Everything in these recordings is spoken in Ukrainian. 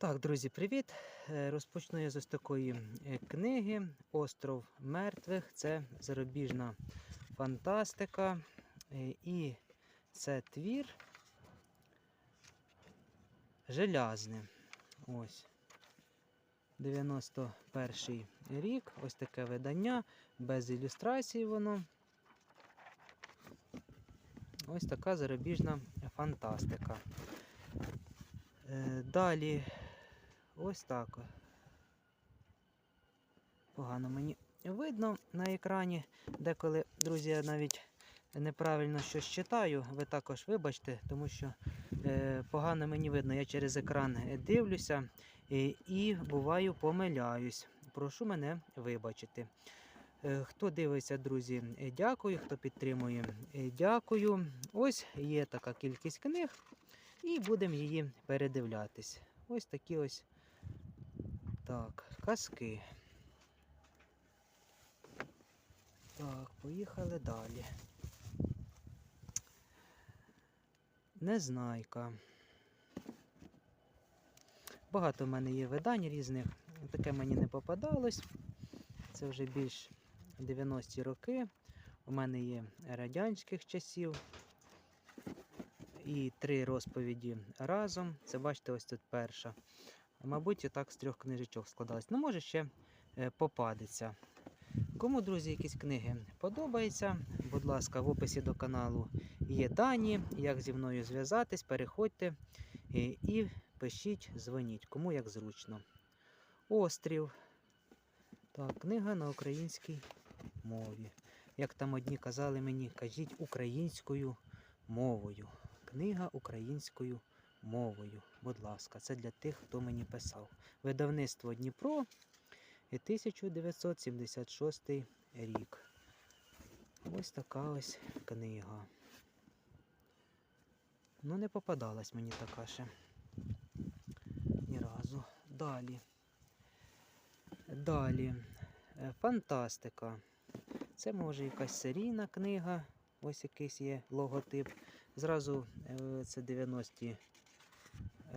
Так, друзі, привіт! Е, Розпочну я з ось такої е, книги Остров мертвих. Це зарубіжна фантастика. Е, І це твір Желязне. Ось. 91 рік. Ось таке видання, без ілюстрацій воно. Ось така зарубіжна фантастика. Далі ось так. Погано мені видно на екрані. Деколи, друзі, я навіть неправильно щось читаю. Ви також вибачте, тому що е, погано мені видно. Я через екран е, дивлюся і, і буваю помиляюсь. Прошу мене вибачити. Е, Хто дивиться, друзі, е, дякую. Хто підтримує, е, дякую. Ось є така кількість книг. І будемо її передивлятись. Ось такі ось так, казки. Так, поїхали далі. Незнайка. Багато в мене є видань різних. Таке мені не попадалось. Це вже більш 90-ті роки. У мене є радянських часів і три розповіді разом. Це бачите, ось тут перша. Мабуть, і так з трьох книжечок складалось. Ну, може, ще е, попадеться. Кому, друзі, якісь книги подобаються, будь ласка, в описі до каналу є дані, як зі мною зв'язатись, переходьте і, і пишіть, дзвоніть, кому як зручно. Острів. Так, книга на українській мові. Як там одні казали мені, кажіть українською мовою. Книга українською мовою. Будь ласка, це для тих, хто мені писав. Видавництво Дніпро 1976 рік. Ось така ось книга. Ну, не попадалась мені така ще. Ні разу. Далі. Далі. Е, Фантастика. Це може якась серійна книга. Ось якийсь є логотип. Зразу е, це 90-ті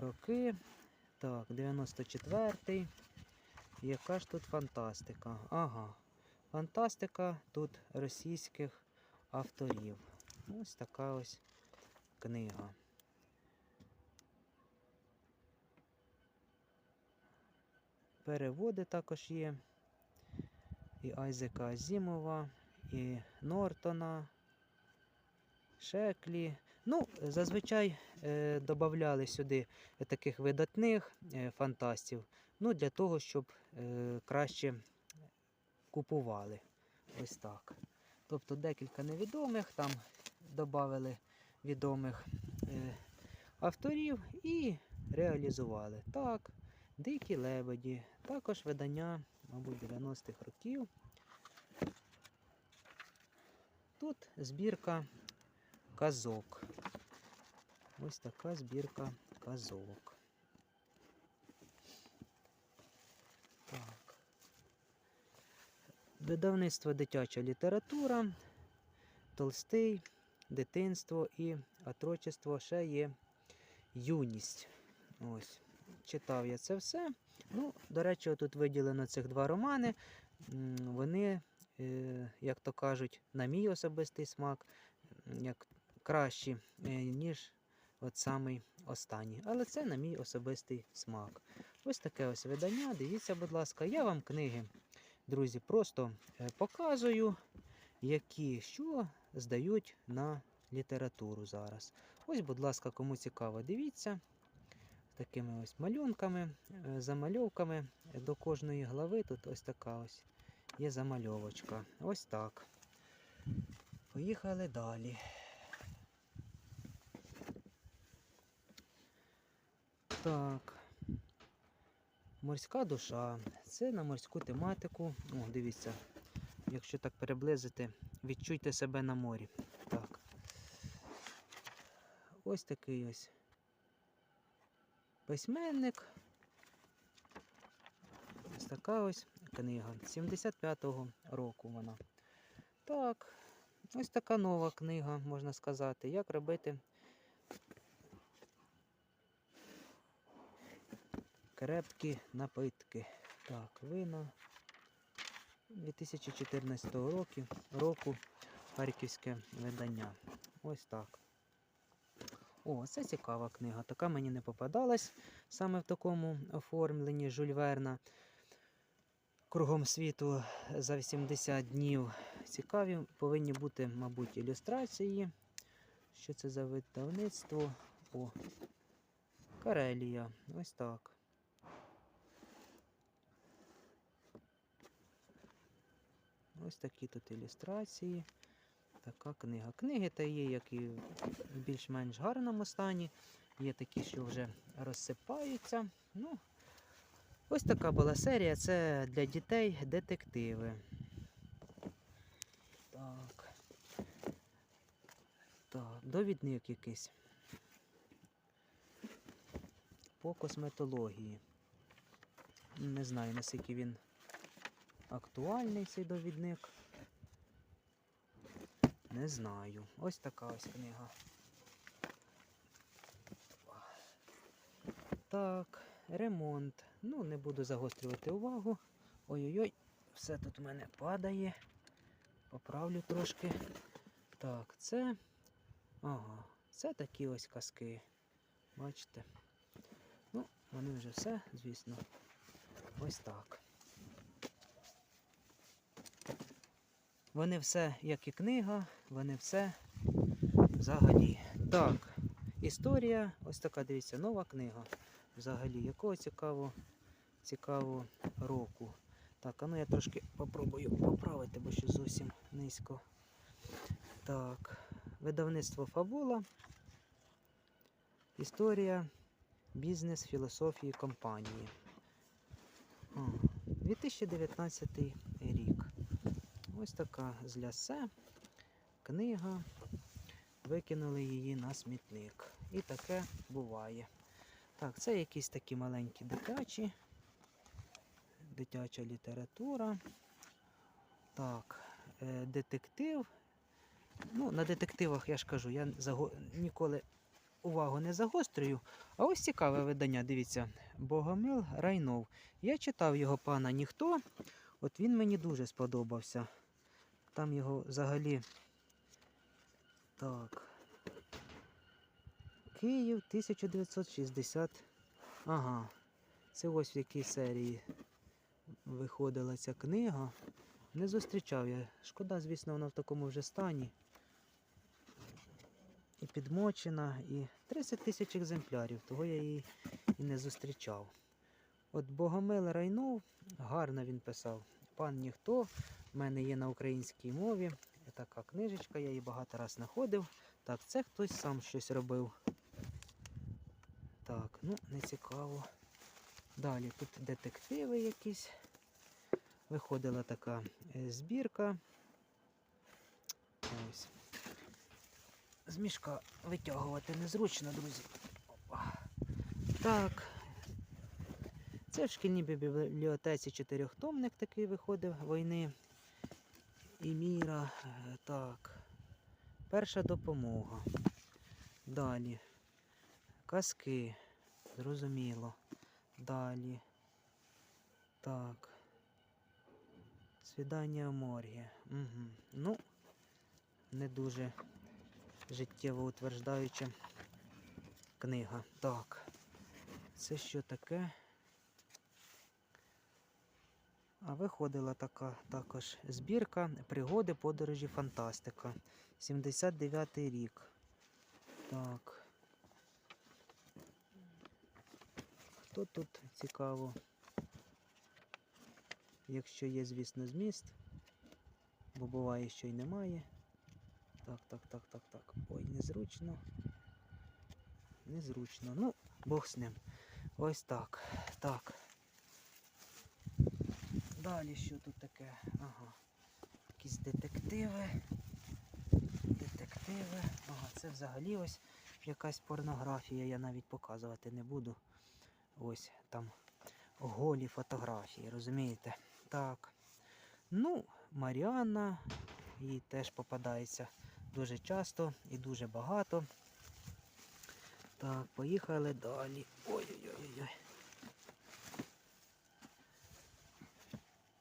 роки. Так, 94-й. Яка ж тут фантастика? Ага. Фантастика тут російських авторів. Ось така ось книга. Переводи також є. І Айзека Азімова, і Нортона. Шеклі. Ну, зазвичай е, додавали сюди таких видатних е, фантастів, ну, для того, щоб е, краще купували. Ось так. Тобто декілька невідомих, там додали відомих е, авторів і реалізували. Так, Дикі лебеді, також видання, мабуть, 90-х років. Тут збірка казок. Ось така збірка казок. Так. Видавництво дитяча література, Толстий, дитинство і отрочество ще є юність. Ось. Читав я це все. Ну, до речі, тут виділено цих два романи. Вони, е, як то кажуть, на мій особистий смак, як кращі, е, ніж от самий останній. Але це на мій особистий смак. Ось таке ось видання. Дивіться, будь ласка, я вам книги, друзі, просто е, показую, які що здають на літературу зараз. Ось, будь ласка, кому цікаво, дивіться. Такими ось малюнками, е, замальовками до кожної глави. Тут ось така ось є замальовочка. Ось так. Поїхали далі. Так. Морська душа. Це на морську тематику. О, дивіться, якщо так приблизити, відчуйте себе на морі. Так. Ось такий ось письменник. Ось така ось книга. 75-го року вона. Так, ось така нова книга, можна сказати. Як робити крепкі напитки. Так, вина 2014 року, року Харківське видання. Ось так. О, це цікава книга. Така мені не попадалась саме в такому оформленні Жюль Верна. Кругом світу за 80 днів. Цікаві повинні бути, мабуть, ілюстрації. Що це за видавництво? О, Карелія. Ось так. Ось такі тут ілюстрації. Така книга. Книги та є, як і в більш-менш гарному стані. Є такі, що вже розсипаються. Ну, ось така була серія. Це для дітей детективи. Так. Так, довідник якийсь. По косметології. Не знаю, наскільки він актуальний цей довідник. Не знаю. Ось така ось книга. Так, ремонт. Ну, не буду загострювати увагу. Ой-ой-ой, все тут в мене падає. Поправлю трошки. Так, це. Ага, це такі ось казки. Бачите? Ну, вони вже все, звісно. Ось так. Вони все, як і книга, вони все взагалі. Так, історія, ось така, дивіться, нова книга. Взагалі, якого цікавого, цікавого року. Так, а ну я трошки попробую поправити, бо ще зовсім низько. Так, видавництво Фабула. Історія бізнес філософії компанії. О, 2019 рік. Ось така з лясе книга. Викинули її на смітник. І таке буває. Так, це якісь такі маленькі дитячі. Дитяча література. Так, е, детектив. Ну, на детективах я ж кажу, я заго... ніколи увагу не загострюю. А ось цікаве видання, дивіться, Богомил Райнов. Я читав його пана Ніхто. От він мені дуже сподобався. Там його взагалі. Так. Київ 1960. Ага. Це ось в якій серії виходила ця книга. Не зустрічав я. Шкода, звісно, вона в такому вже стані. І підмочена, і 30 тисяч екземплярів, того я її і не зустрічав. От Богомил Райнов, гарно він писав. Пан ніхто, в мене є на українській мові. Така книжечка, я її багато раз знаходив. Так, це хтось сам щось робив. Так, ну, не цікаво. Далі тут детективи якісь. Виходила така е, збірка. Ось. З мішка витягувати незручно, друзі. Опа. Так. Це в шкільній бібліотеці чотирьохтомник такий виходив війни. І міра. Е, Так. Перша допомога. Далі. Казки. Зрозуміло. Далі. Так. Свідання в моргі. Угу. Ну, не дуже життєво утверждаюча книга. Так. Це що таке? А виходила така також збірка Пригоди, подорожі, фантастика. 79 й рік. Так. Хто тут цікаво? Якщо є, звісно, зміст, бо буває, що й немає. Так, так, так, так, так. Ой, незручно. Незручно. Ну, Бог з ним. Ось так. Так. Далі що тут таке? Ага. Якісь детективи. Детективи. Ага, це взагалі ось якась порнографія, я навіть показувати не буду. Ось там голі фотографії, розумієте? Так. Ну, Маріанна, їй теж попадається дуже часто і дуже багато. Так, поїхали далі. Ой-ой-ой.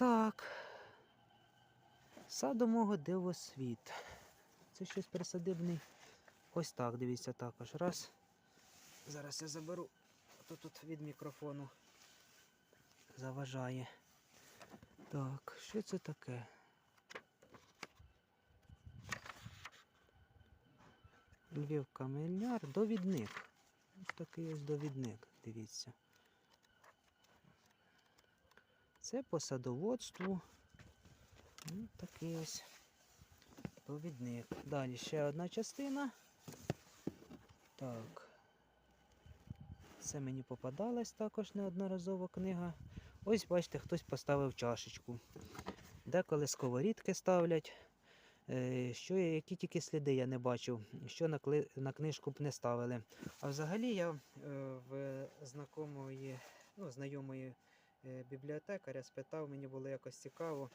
Так. Саду мого дивосвіт. Це щось присадибний. Ось так, дивіться також. Раз. Зараз я заберу. а то тут від мікрофону заважає. Так, що це таке? Львів каменяр, довідник. Ось такий ось довідник, дивіться. Це по садоводству. Ну, такий ось довідник. Далі ще одна частина. Так. Це мені попадалась також неодноразово книга. Ось бачите, хтось поставив чашечку. Деколи сковорідки ставлять. Е, Що, які тільки сліди я не бачив, що на, книжку б не ставили. А взагалі я е, в знакомої, ну, знайомої бібліотекаря спитав, мені було якось цікаво,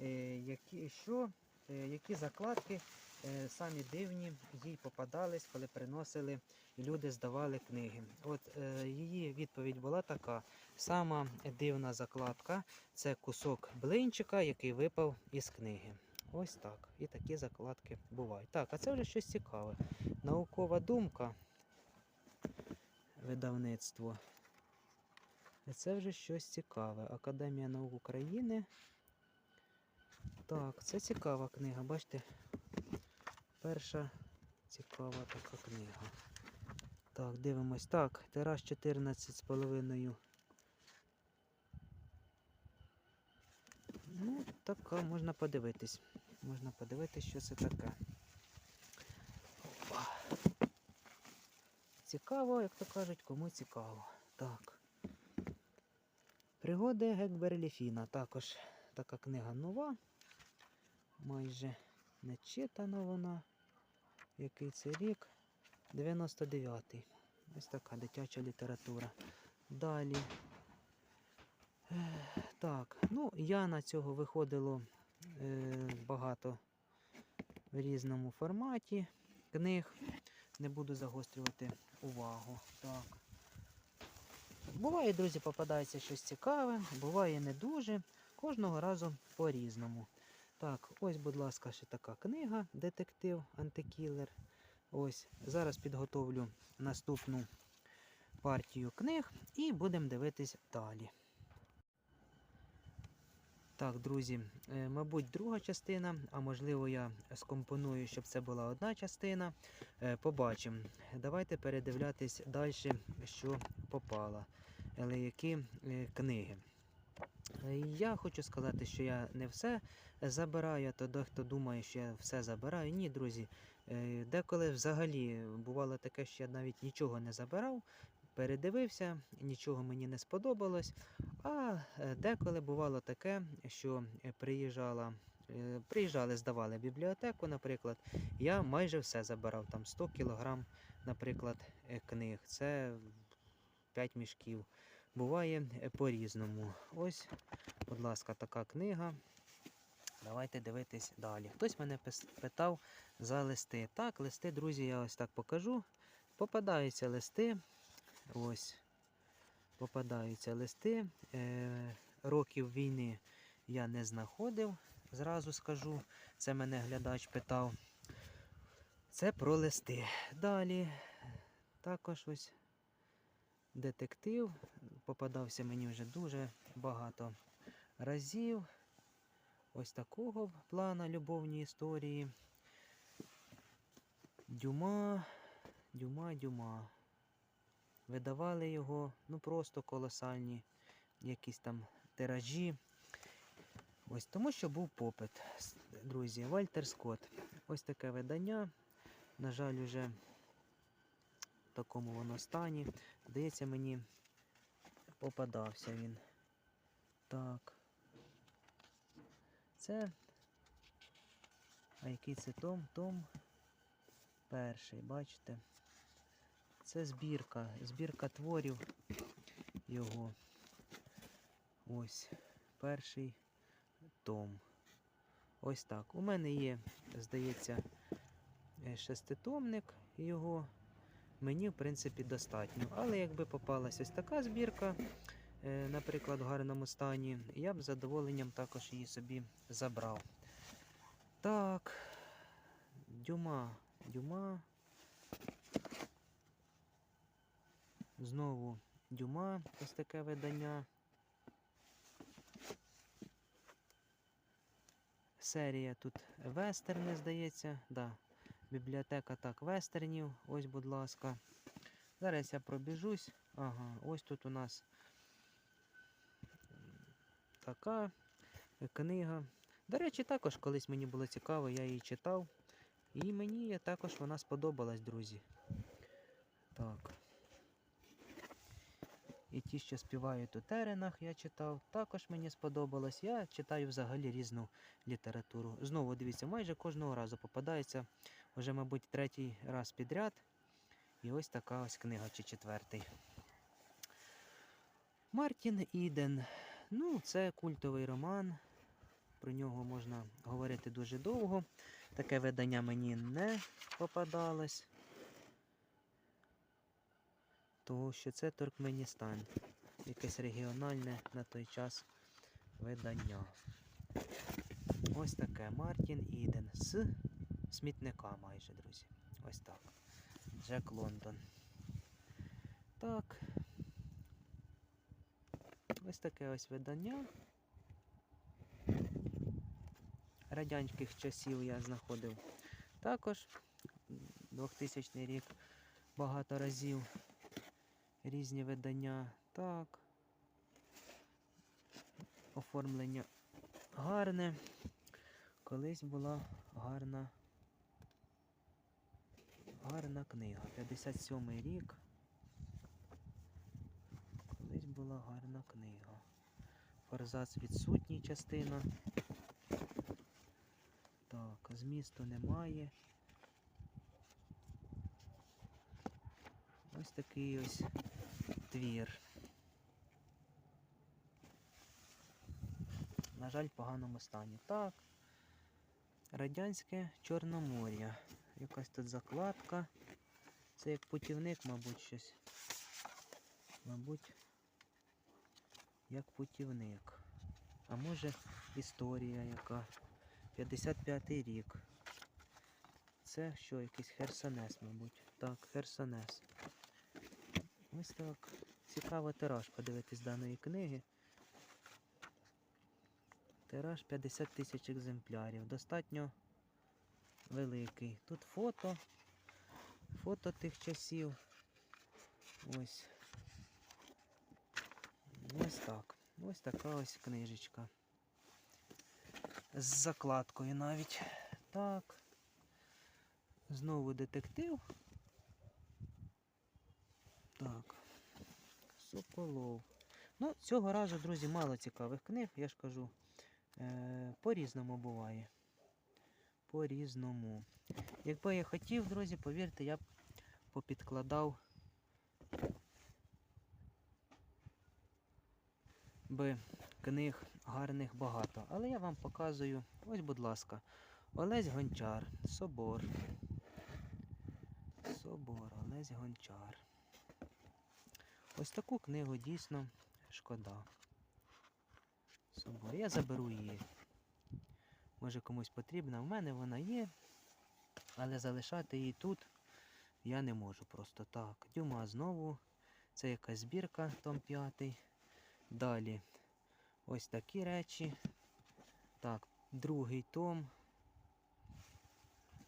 е, які, що, е, які закладки е, самі дивні їй попадались, коли приносили і люди здавали книги. От е, її відповідь була така: сама дивна закладка це кусок блинчика, який випав із книги. Ось так. І такі закладки бувають. Так, а це вже щось цікаве. Наукова думка. Видавництво. Це вже щось цікаве. Академія наук України. Так, це цікава книга, бачите? Перша цікава така книга. Так, дивимось. Так, тираж 14,5. Ну, така, можна подивитись. Можна подивитись, що це таке. Опа. Цікаво, як то кажуть, кому цікаво. Так. Пригоди Гекберлі Фіна. Також така книга нова. Майже не читана вона. Який це рік? 99-й. Ось така дитяча література. Далі. Так, ну Яна цього виходило е, багато в різному форматі книг. Не буду загострювати увагу. Так. Буває, друзі, попадається щось цікаве, буває не дуже. Кожного разу по-різному. Так, ось, будь ласка, ще така книга Детектив Антикілер. Ось, зараз підготовлю наступну партію книг і будемо дивитись далі. Так, друзі, е, мабуть, друга частина, а можливо, я скомпоную, щоб це була одна частина. Е, Побачимо. Давайте передивлятись далі, що попало. Але які е, книги. Е, Я хочу сказати, що я не все забираю, то дехто думає, що я все забираю. Ні, друзі. Е, Деколи взагалі бувало таке, що я навіть нічого не забирав, передивився, нічого мені не сподобалось. А е, деколи бувало таке, що е, приїжджала, е, приїжджали, здавали бібліотеку, наприклад, я майже все забирав, там 100 кілограм, наприклад, книг. Це 5 мішків. Буває по-різному. Ось, будь ласка, така книга. Давайте дивитись далі. Хтось мене питав за листи. Так, листи, друзі, я ось так покажу. Попадаються листи. Ось. Попадаються листи. Е, років війни я не знаходив, зразу скажу. Це мене глядач питав. Це про листи. Далі також ось детектив. Попадався мені вже дуже багато разів. Ось такого плана любовні історії. Дюма, дюма, дюма. Видавали його, ну просто колосальні якісь там тиражі. Ось тому, що був попит. Друзі, Вальтер Скотт. Ось таке видання. На жаль, уже в такому воно стані. Здається, мені попадався він. Так. Це. А який це том? Том перший, бачите? Це збірка, збірка творів його. Ось перший том. Ось так. У мене є, здається, е, шеститомник його. Мені, в принципі, достатньо. Але якби попалась ось така збірка, е, наприклад, в гарному стані, я б з задоволенням також її собі забрав. Так, дюма, дюма. Знову дюма, ось таке видання. Серія тут вестерни, здається. Да. Бібліотека так, вестернів. Ось, будь ласка. Зараз я пробіжусь. Ага, ось тут у нас така книга. До речі, також колись мені було цікаво, я її читав. І мені також вона сподобалась, друзі. Так. І ті, що співають у теренах, я читав, також мені сподобалось. Я читаю взагалі різну літературу. Знову дивіться, майже кожного разу попадається вже, мабуть, третій раз підряд. І ось така ось книга чи четвертий. Мартін Іден. Ну, це культовий роман. Про нього можна говорити дуже довго. Таке видання мені не попадалось. Тому що це Туркменістан. Якесь регіональне на той час видання. Ось таке Мартін Іден з смітника майже, друзі. Ось так. Джек Лондон. Так. Ось таке ось видання. Радянських часів я знаходив також 2000 рік багато разів. Різні видання. Так. Оформлення гарне. Колись була гарна гарна книга. 57-й рік. Колись була гарна книга. Форзац відсутній частина. Так, змісту немає. Ось такий ось твір. На жаль, в поганому стані. Так. Радянське Чорномор'я. Якась тут закладка. Це як путівник, мабуть, щось. Мабуть, як путівник. А може історія яка. 55-й рік. Це що, якийсь Херсонес, мабуть. Так, Херсонес. Ось так. Цікаво тираж подивитись даної книги. Тираж 50 тисяч екземплярів. Достатньо великий. Тут фото. Фото тих часів. Ось. Ось так. Ось така ось книжечка. З закладкою навіть. Так. Знову детектив. Так. Соколов. Ну, цього разу, друзі, мало цікавих книг, я ж кажу. Е, По-різному буває. По-різному. Якби я хотів, друзі, повірте, я б попідкладав би книг гарних багато. Але я вам показую, ось, будь ласка, Олесь Гончар, Собор. Собор, Олесь Гончар. Ось таку книгу дійсно шкода. Собор. Я заберу її. Може комусь потрібна. У мене вона є, але залишати її тут я не можу просто так. Дюма знову. Це якась збірка, том 5. Далі ось такі речі. Так, другий том.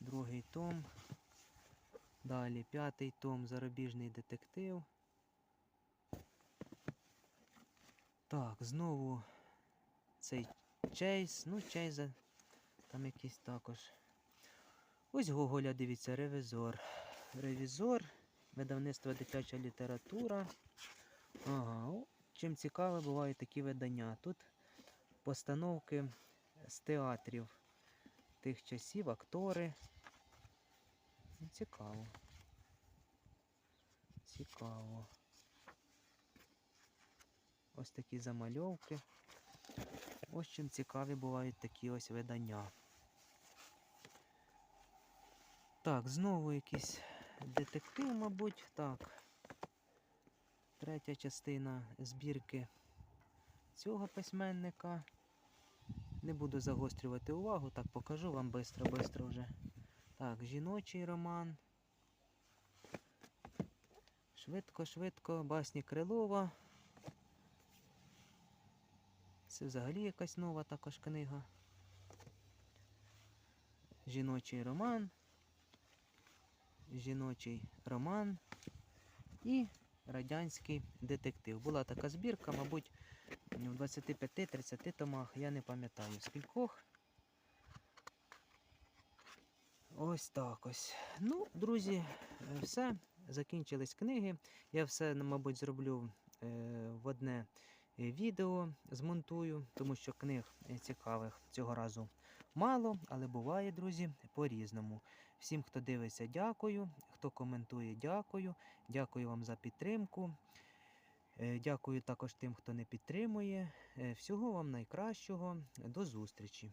Другий том. Далі п'ятий том зарубіжний детектив. Так, знову цей Чейз. Ну, Чейза там якийсь також. Ось Гоголя, дивіться, ревізор. Ревізор, видавництво дитяча література. Ага, чим цікаве, бувають такі видання. Тут постановки з театрів тих часів, актори. Ну, Цікаво. Цікаво. Ось такі замальовки. Ось чим цікаві бувають такі ось видання. Так, знову якийсь детектив, мабуть. Так. третя частина збірки цього письменника. Не буду загострювати увагу, так покажу вам бистро-бистро вже. Так, жіночий роман. Швидко, швидко, басні Крилова. Це взагалі якась нова також книга. Жіночий роман. Жіночий роман і радянський детектив. Була така збірка, мабуть, в 25-30 томах, я не пам'ятаю скількох. Ось так ось. Ну, друзі, все. Закінчились книги. Я все, мабуть, зроблю е, в одне відео, змонтую, тому що книг е, цікавих цього разу мало, але буває, друзі, по-різному. Всім, хто дивиться, дякую. Хто коментує, дякую. Дякую вам за підтримку. Е, Дякую також тим, хто не підтримує. Е, Всього вам найкращого. До зустрічі!